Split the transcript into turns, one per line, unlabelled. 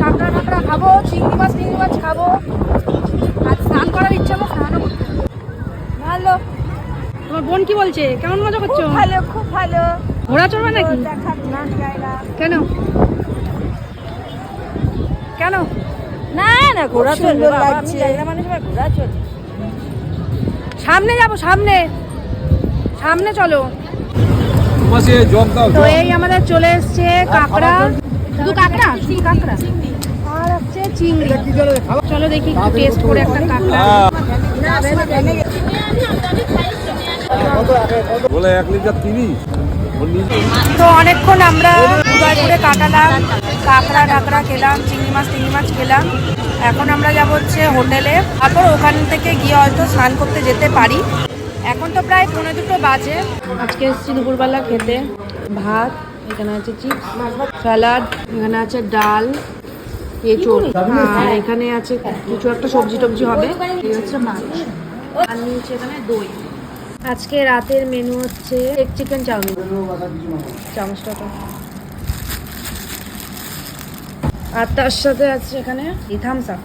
টাকড়া
খাব মাছ মাছ
আর স্নান করার
ভালো তোমার বোন
বলছে? কেমন
মজা করছ? ভালো
খুব
ভালো। ঘোড়া
কেন?
কেন? না না মানে সবাই
সামনে যাব সামনে। সামনে চলো। তো এই আমাদের চলে এসছে কাঁকড়া। শুধু কাঁকড়া? শুধু কাঁকড়া? আর হচ্ছে চিংড়ি। চলো দেখি একটু টেস্ট করে একটা কাঁকড়া।
বলে এক লিটার তিরিশ
তো অনেকক্ষণ আমরা উদয়পুরে কাটালাম। কাঁকড়া টাকড়া খেলাম চিংড়ি মাছ চিংড়ি মাছ খেলাম। এখন আমরা যাব হচ্ছে হোটেলে। তারপর ওখান থেকে গিয়ে হয়তো স্নান করতে যেতে পারি। এখন তো প্রায় পনেরো দুটো বাজে। আজকে এসেছি দুপুরবেলা খেতে। ভাত, এখানে আছে চিপস, স্যালাড, এখানে আছে ডাল, এঁচোড়। আর এখানে আছে কিছু একটা সবজি টবজি হবে। হচ্ছে আর নিয়েছি এখানে দই। আজকে রাতের মেনু হচ্ছে এগ চিকেন চাউমিন। চামচটা আর তার সাথে আছে এখানে থামস আপ